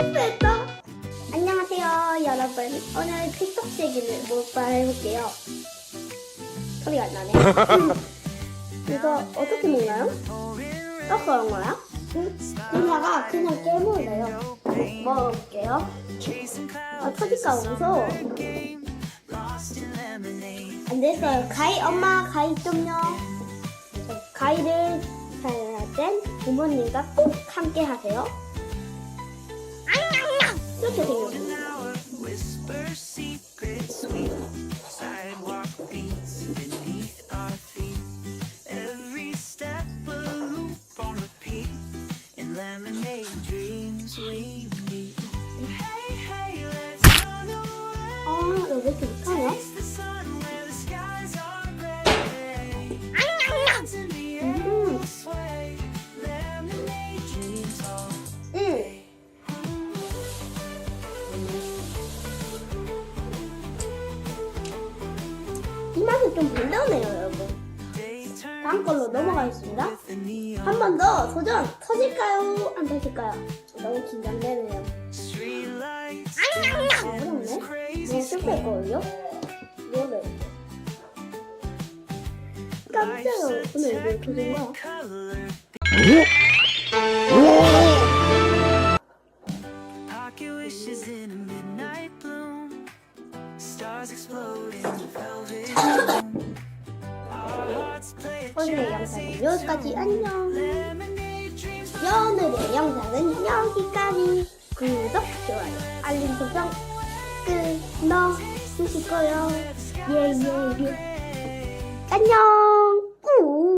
실패했다. 안녕하세요, 여러분. 오늘 틱톡 세기를 몰빵 해볼게요. 소리가 안 나네. 이거 어떻게 먹나요? 떡 그런 거야? 누나가 그냥 깨물래요. 먹어볼게요. 아, 터질까 무서워. 안 됐어요. 가위, 엄마, 가위 좀요. 저 가위를 사용할 땐 부모님과 꼭 함께 하세요. 이렇게 생겼습니다. 맛은 좀 불편해요, 여러분. 다음 걸로 넘어가겠습니다. 한 번 더 도전! 터질까요? 안 터질까요? 너무 긴장되네요. 어렵네? 이거 실패했거든요? 이거를. 깜짝이야. 오늘 이걸 터진 거야? Stars explode 오늘의 영상은 여기까지 안녕. 오늘의 영상은 여기까지. 구독, 좋아요, 알림 설정 끊어 주실 거요. 예, 예, 예. 안녕!